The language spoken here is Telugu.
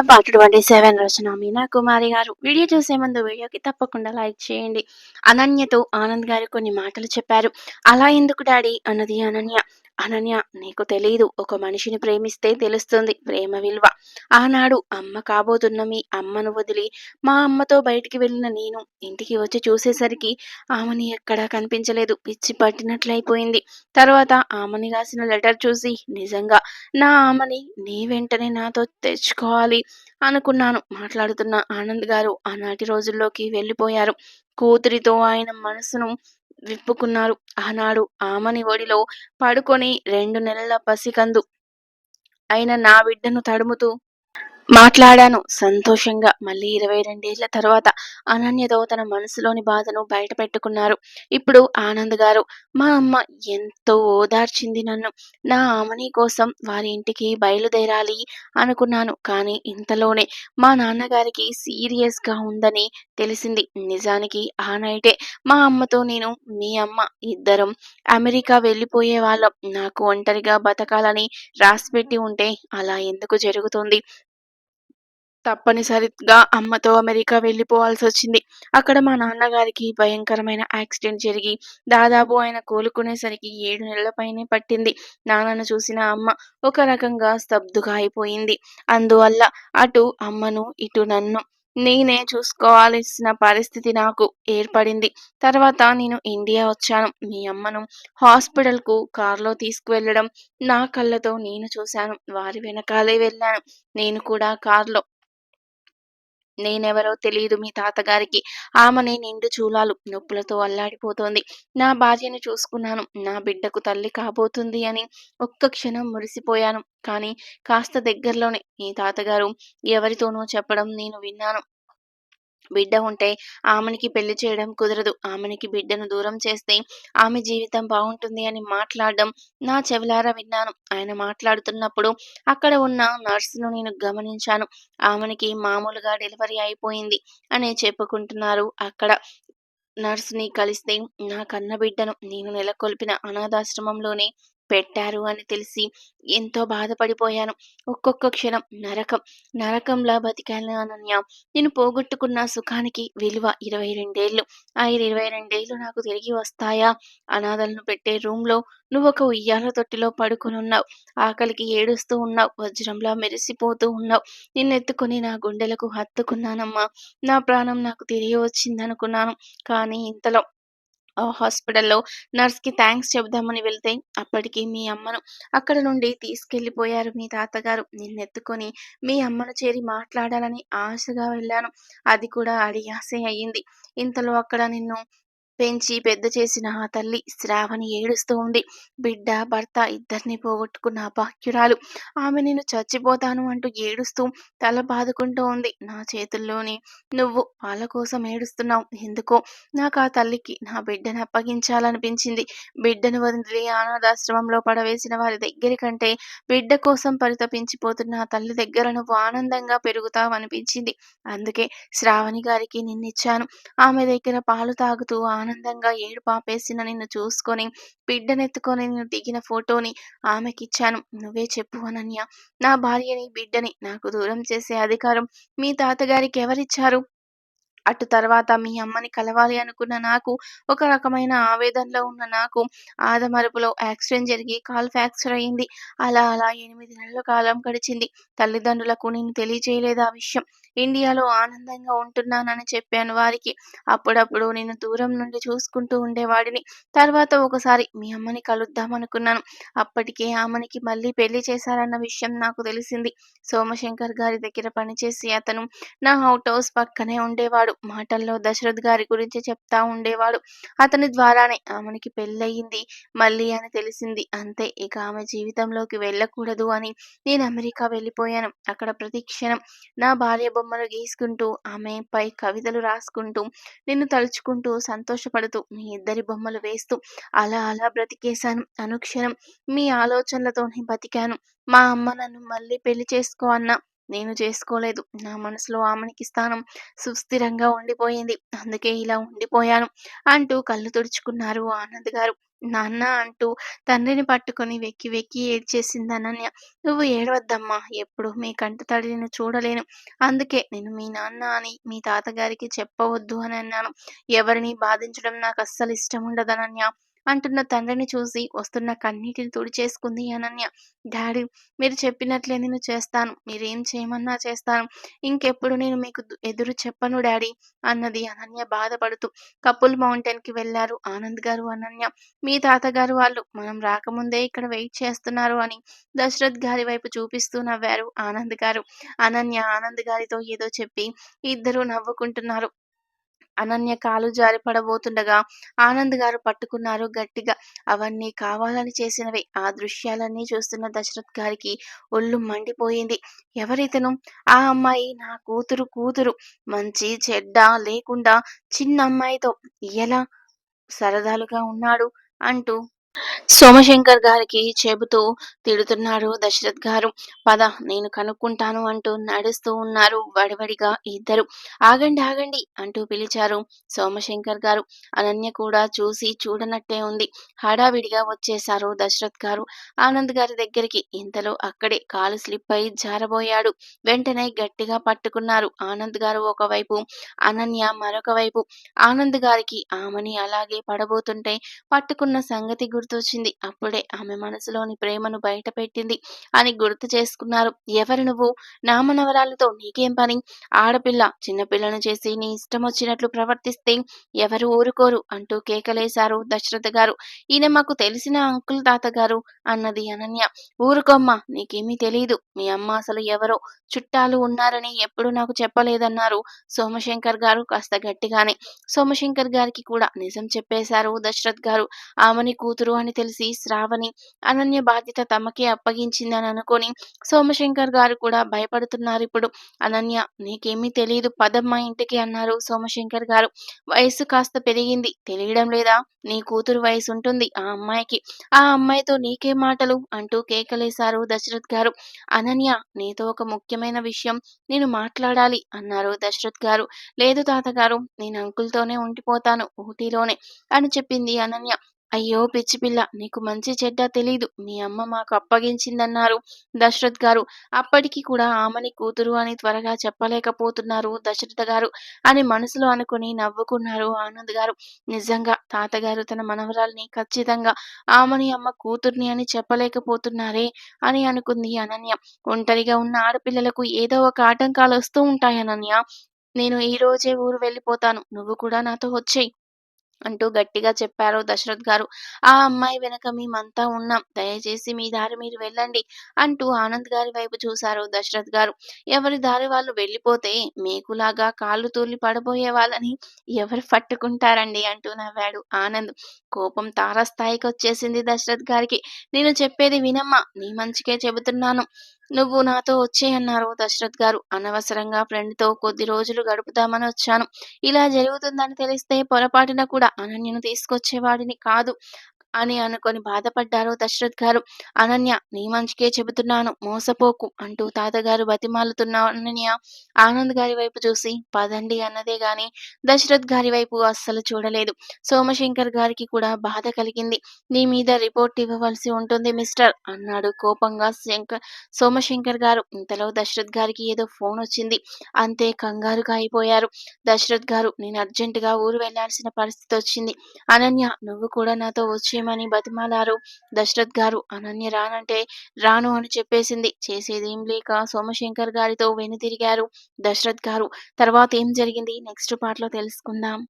Part twenty seven Rachana Meena Kumari garu. Video చూసే ముందు వీడియోకి తప్పకుండా లైక్ చేయండి. అనన్యతో ఆనంద్ గారు కొన్ని మాటలు చెప్పారు. అలా ఎందుకు డాడీ? అన్నది అనన్య. అనన్య నీకు తెలియదు ఒక మనిషిని ప్రేమిస్తే తెలుస్తుంది. ప్రేమ విలువ. ఆనాడు అమ్మ కాబోతున్న మీ అమ్మను వదిలి మా అమ్మతో బయటికి వెళ్ళిన నేను ఇంటికి వచ్చి చూసేసరికి ఆమెని ఎక్కడా కనిపించలేదు. పిచ్చి పట్టినట్లయిపోయింది. తర్వాత ఆమెని రాసిన లెటర్ చూసి నిజంగా నా ఆమెని నీ వెంటనే నాతో తెచ్చుకోవాలి అనుకున్నాను. మాట్లాడుతున్న ఆనంద్ గారు ఆనాటి రోజుల్లోకి వెళ్ళిపోయారు. కూతురితో ఆయన మనసును విప్పుకున్నారు. ఆనాడు ఆమని ఒడిలో పడుకొని రెండు నెలల పసికందు. అయిన నా బిడ్డను తడుముతూ మాట్లాడాను. సంతోషంగా మళ్ళీ ఇరవై రెండేళ్ళ తర్వాత అనన్యతో తన మనసులోని బాధను బయట పెట్టుకున్నారు. ఇప్పుడు ఆనంద్ గారు మా అమ్మ ఎంతో ఓదార్చింది నన్ను. నా ఆమని కోసం వారి ఇంటికి బయలుదేరాలి అనుకున్నాను. కానీ ఇంతలోనే మా నాన్నగారికి సీరియస్గా ఉందని తెలిసింది. నిజానికి ఆ నైటే మా అమ్మతో నేను మీ అమ్మ ఇద్దరం అమెరికా వెళ్ళిపోయే వాళ్ళం. నాకు ఒంటరిగా బతకాలని రాసిపెట్టి ఉంటే అలా ఎందుకు జరుగుతుంది? తప్పనిసరిగా అమ్మతో అమెరికా వెళ్ళిపోవాల్సి వచ్చింది అక్కడ మా నాన్నగారికి భయంకరమైన యాక్సిడెంట్ జరిగి దాదాపు ఆయన కోలుకునేసరికి ఏడు నెలల పైనే పట్టింది. నాన్నను చూసిన అమ్మ ఒక రకంగా స్తబ్దుగా అయిపోయింది. అందువల్ల అటు అమ్మను ఇటు నన్ను నేనే చూసుకోవాల్సిన పరిస్థితి నాకు ఏర్పడింది. తర్వాత నేను ఇండియా వచ్చాను. మీ అమ్మను హాస్పిటల్కు కారులో తీసుకువెళ్ళడం నా కళ్ళతో నేను చూశాను. వారి వెనకాలే వెళ్ళాను. నేను కూడా కారులో నేనెవరో తెలియదు మీ తాతగారికి. ఆమెనే నిండు చూలాలు నొప్పులతో అల్లాడిపోతోంది. నా భార్యని చూసుకున్నాను. నా బిడ్డకు తల్లి కాబోతుంది అని ఒక్క క్షణం మురిసిపోయాను. కానీ కాస్త దగ్గరలోనే మీ తాతగారు ఎవరితోనో చెప్పడం నేను విన్నాను. బిడ్డ ఉంటే ఆమెనికి పెళ్ళి చేయడం కుదరదు. ఆమెనికి బిడ్డను దూరం చేస్తే ఆమె జీవితం బాగుంటుంది అని మాట్లాడడం నా చెవిలారా విన్నాను. ఆయన మాట్లాడుతున్నప్పుడు అక్కడ ఉన్న నర్సును నేను గమనించాను. ఆమెనికి మామూలుగా డెలివరీ అయిపోయింది అని చెప్పుకుంటున్నారు. అక్కడ నర్సుని కలిస్తే నా కన్న బిడ్డను నేను నెలకొల్పిన అనాథాశ్రమంలోనే పెట్టారు అని తెలిసి ఎంతో బాధపడిపోయాను. ఒక్కొక్క క్షణం నరకం నరకంలా బతికాను అనన్య. నేను పోగొట్టుకున్న సుఖానికి విలువ ఇరవై రెండేళ్ళు. ఆ ఇరవై రెండేళ్ళు నాకు తిరిగి వస్తాయా? అనాథలను పెట్టే రూమ్లో నువ్వు ఒక ఉయ్యాల తొట్టిలో పడుకుని ఉన్నావు. ఆకలికి ఏడుస్తూ ఉన్నావు. వజ్రంలా మెరిసిపోతూ ఉన్నావు. నిన్నెత్తుకుని నా గుండెలకు హత్తుకున్నానమ్మా. నా ప్రాణం నాకు తిరిగి వచ్చిందనుకున్నాను. కానీ ఇంతలో హాస్పిటల్లో నర్స్కి థ్యాంక్స్ చెబుదామని వెళ్తే అప్పటికి మీ అమ్మను అక్కడ నుండి తీసుకెళ్ళిపోయారు మీ తాతగారు. నిన్నెత్తుకొని మీ అమ్మను చేరి మాట్లాడాలని ఆశగా వెళ్ళాను. అది కూడా అడియాసే అయ్యింది. ఇంతలో అక్కడ నిన్ను పెంచి పెద్ద చేసిన ఆ తల్లి శ్రావణి ఏడుస్తూ ఉంది. బిడ్డ భర్త ఇద్దరిని పోగొట్టుకున్న భాగ్యురాలు ఆమె నేను చచ్చిపోతాను అంటూ ఏడుస్తూ తల బాదుకుంటూ ఉంది. నా చేతుల్లోని నువ్వు వాళ్ళ కోసం ఏడుస్తున్నావు. ఎందుకో? నాకు ఆ తల్లికి నా బిడ్డను అప్పగించాలనిపించింది. బిడ్డను వదిలి అనాథాశ్రమంలో పడవేసిన వారి దగ్గర కంటే బిడ్డ కోసం పరితపించిపోతున్న ఆ తల్లి దగ్గర నువ్వు ఆనందంగా పెరుగుతావనిపించింది. అందుకే శ్రావణి గారికి నిన్నిచ్చాను. ఆమె దగ్గర పాలు తాగుతూ ఆనందంగా ఏడు పాపేసిన నిన్ను చూసుకొని బిడ్డనెత్తుకొని నేను దిగిన ఫోటోని ఆమెకిచ్చాను. నువ్వే చెప్పు అనన్య. నా భార్యని బిడ్డని నాకు దూరం చేసే అధికారం మీ తాతగారికి ఎవరిచ్చారు? అటు తర్వాత మీ అమ్మని కలవాలి అనుకున్న నాకు ఒక రకమైన ఆవేదనలో ఉన్న నాకు ఆదమరుపులో యాక్సిడెంట్ జరిగి కాల్ ఫ్రాక్చర్ అయింది. అలా అలా ఎనిమిది నెలల కాలం గడిచింది. తల్లిదండ్రులకు నేను తెలియజేయలేదు ఆ విషయం. ఇండియాలో ఆనందంగా ఉంటున్నానని చెప్పాను వారికి. అప్పుడప్పుడు నేను దూరం నుండి చూసుకుంటూ ఉండేవాడిని. తర్వాత ఒకసారి మీ అమ్మని కలుద్దాం అనుకున్నాను. అప్పటికే ఆమెనికి మళ్ళీ పెళ్ళి చేశారన్న విషయం నాకు తెలిసింది. సోమశంకర్ గారి దగ్గర పనిచేసి అతను నా అవుట్ హౌస్ పక్కనే ఉండేవాడు. మాటల్లో దశరథ్ గారి గురించి చెప్తా ఉండేవాడు. అతని ద్వారానే ఆమెకి పెళ్ళయింది. మళ్ళీ అని తెలిసింది. అంతే ఇక ఆమె జీవితంలోకి వెళ్ళకూడదు అని నేను అమెరికా వెళ్ళిపోయాను. అక్కడ ప్రతి క్షణం నా భార్య బొమ్మలు గీసుకుంటూ ఆమెపై కవితలు రాసుకుంటూ నిన్ను తలుచుకుంటూ సంతోషపడుతూ మీ ఇద్దరి బొమ్మలు వేస్తూ అలా అలా బ్రతికేశాను. అనుక్షణం మీ ఆలోచనలతోనే బతికాను. మా అమ్మ నన్ను మళ్ళీ పెళ్ళి చేసుకో అన్న నేను చేసుకోలేదు. నా మనసులో ఆమెనికి స్థానం సుస్థిరంగా ఉండిపోయింది. అందుకే ఇలా ఉండిపోయాను అంటూ కళ్ళు తుడుచుకున్నారు ఆనంద్ గారు. నాన్న అంటూ తండ్రిని పట్టుకొని వెక్కి వెక్కి ఏడ్చేసింది అనన్య. నువ్వు ఏడవద్దమ్మా! ఎప్పుడు మీ కంట తడిని చూడలేను. అందుకే నేను మీ నాన్న అని మీ తాతగారికి చెప్పవద్దు అని అన్నాను. ఎవరిని బాధించడం నాకు అస్సలు ఇష్టం ఉండదు అనన్య అంటున్న తండ్రిని చూసి వస్తున్న కన్నీటిని తుడిచేసుకుంది అనన్య. డాడీ మీరు చెప్పినట్లే నేను చేస్తాను. మీరేం చేయమన్నా చేస్తాను. ఇంకెప్పుడు నేను మీకు ఎదురు చెప్పను డాడీ అన్నది అనన్య బాధపడుతూ. కపుల్ మౌంటైన్కి వెళ్ళారు ఆనంద్ గారు అనన్య. మీ తాతగారు వాళ్ళు మనం రాకముందే ఇక్కడ వెయిట్ చేస్తున్నారు అని దశరథ్ గారి వైపు చూపిస్తూ నవ్వారు ఆనంద్ గారు. అనన్య ఆనంద్ గారితో ఏదో చెప్పి ఇద్దరు నవ్వుకుంటున్నారు. అనన్య కాలు జారిపడబోతుండగా ఆనంద్ గారు పట్టుకున్నారు గట్టిగా. అవన్నీ కావాలని చేసినవే. ఆ దృశ్యాలన్నీ చూస్తున్న దశరథ్ గారికి ఒళ్ళు మండిపోయింది. ఎవరితను? ఆ అమ్మాయి నా కూతురు కూతురు. మంచి చెడ్డ లేకుండా చిన్న అమ్మాయితో ఎలా సరదాలుగా ఉన్నాడు అంటూ సోమశంకర్ గారికి చెబుతూ తిడుతున్నారు దశరథ్ గారు. పద నేను కనుక్కుంటాను అంటూ నడుస్తూ ఉన్నారు వడివడిగా ఇద్దరు. ఆగండి ఆగండి అంటూ పిలిచారు సోమశంకర్ గారు. అనన్య కూడా చూసి చూడనట్టే ఉంది. హడావిడిగా వచ్చేశారు దశరథ్ గారు ఆనంద్ గారి దగ్గరికి. ఇంతలో అక్కడే కాలు స్లిప్ అయి జారబోయాడు. వెంటనే గట్టిగా పట్టుకున్నారు ఆనంద్ గారు ఒకవైపు, అనన్య మరొక వైపు. ఆనంద్ గారికి ఆమెని అలాగే పడబోతుంటే పట్టుకున్న సంగతి గుర్తొచ్చింది. అప్పుడే ఆమె మనసులోని ప్రేమను బయటపెట్టింది అని గుర్తు చేసుకున్నారు. ఎవరు నువ్వు? నా మనవరాలితో నీకేం పని? ఆడపిల్ల చిన్నపిల్లను చేసి నీ ఇష్టం వచ్చినట్లు ప్రవర్తిస్తే ఎవరు ఊరుకోరు అంటూ కేకలేశారు దశరథ గారు. ఈయన మాకు తెలిసిన అంకుల్ తాతగారు అన్నది అనన్య. ఊరుకోమ్మా నీకేమీ తెలియదు మీ అమ్మ అసలు ఎవరో చుట్టాలు ఉన్నారని ఎప్పుడు నాకు చెప్పలేదన్నారు సోమశంకర్ గారు కాస్త గట్టిగానే. సోమశంకర్ గారికి కూడా నిజం చెప్పేశారు దశరథ్ గారు. ఆమెని కూతురు అని తెలిసి శ్రావణి అనన్య బాధ్యత తమకే అప్పగించిందని అనుకొని సోమశంకర్ గారు కూడా భయపడుతున్నారు ఇప్పుడు అనన్య నీకేమీ తెలియదు పదమ్మ ఇంటికి అన్నారు సోమశంకర్ గారు. వయసు కాస్త పెరిగింది తెలియడం లేదా? నీ కూతురు వయసు ఉంటుంది ఆ అమ్మాయికి. ఆ అమ్మాయితో నీకే మాటలు అంటూ కేకలేశారు దశరథ్ గారు. అనన్య నీతో ఒక ముఖ్యమైన విషయం నేను మాట్లాడాలి అన్నారు దశరథ్ గారు. లేదు తాతగారు నేను అంకుల్తోనే ఉండిపోతాను ఊటీలోనే అని చెప్పింది అనన్య. అయ్యో పిచ్చి పిల్ల నీకు మంచి చెడ్డ తెలీదు. మీ అమ్మ మాకు అప్పగించిందన్నారు దశరథ్ గారు. అప్పటికి కూడా ఆమెని కూతురు అని త్వరగా చెప్పలేకపోతున్నారు దశరథ గారు అని మనసులో అనుకుని నవ్వుకున్నారు ఆనంద్ గారు. నిజంగా తాతగారు తన మనవరాల్ని ఖచ్చితంగా ఆమెని అమ్మ కూతుర్ని అని చెప్పలేకపోతున్నారే అని అనుకుంది అనన్య. ఒంటరిగా ఉన్న ఆడపిల్లలకు ఏదో ఒక ఆటంకాలు వస్తూ ఉంటాయి అనన్య. నేను ఈ రోజే ఊరు వెళ్ళిపోతాను. నువ్వు కూడా నాతో వచ్చేయ్ అంటూ గట్టిగా చెప్పారు దశరథ్ గారు. ఆ అమ్మాయి వెనక మేమంతా ఉన్నాం. దయచేసి మీ దారి మీరు వెళ్ళండి అంటూ ఆనంద్ గారి వైపు చూశారు దశరథ్ గారు. ఎవరి దారి వాళ్ళు వెళ్ళిపోతే మేకులాగా కాళ్ళు తూలి పడబోయే వాళ్ళని ఎవరు పట్టుకుంటారండి అంటూ నవ్వాడు ఆనంద్. కోపం తారస్థాయికి వచ్చేసింది దశరథ్ గారికి. నేను చెప్పేది వినమ్మా నీ మంచికే చెబుతున్నాను. నువ్వు నాతో వచ్చేయన్నారు దశరథ్ గారు. అనవసరంగా ఫ్రెండ్‌తో కొద్ది రోజులు గడుపుదామని వచ్చాను. ఇలా జరుగుతుందని తెలిస్తే పొరపాటున కూడా అనన్యను తీసుకొచ్చేవాడిని కాదు అని అనుకొని బాధపడ్డారు దశరథ్ గారు. అనన్య నీ మంచికే చెబుతున్నాను మోసపోకు అంటూ తాతగారు బతిమాలుతున్న అనన్య ఆనంద్ గారి వైపు చూసి పదండి అన్నదే గాని దశరథ్ గారి వైపు అస్సలు చూడలేదు. సోమశంకర్ గారికి కూడా బాధ కలిగింది. నీ మీద రిపోర్ట్ ఇవ్వవలసి ఉంటుంది మిస్టర్ అన్నాడు కోపంగా శంకర్ సోమశంకర్ గారు. ఇంతలో దశరథ్ గారికి ఏదో ఫోన్ వచ్చింది. అంతే కంగారుగా అయిపోయారు. దశరథ్ గారు నేను అర్జెంటుగా ఊరు వెళ్ళాల్సిన పరిస్థితి వచ్చింది. అనన్య నువ్వు కూడా నాతో వచ్చే చేయమని బతిమాలారు దశరథ్ గారు. అనన్య రానంటే రాను అని చెప్పేసింది. చేసేదేం లేక సోమశంకర్ గారితో వెనుతిరిగారు దశరథ్ గారు. తర్వాత ఏం జరిగింది నెక్స్ట్ పార్ట్‌లో తెలుసుకుందాం.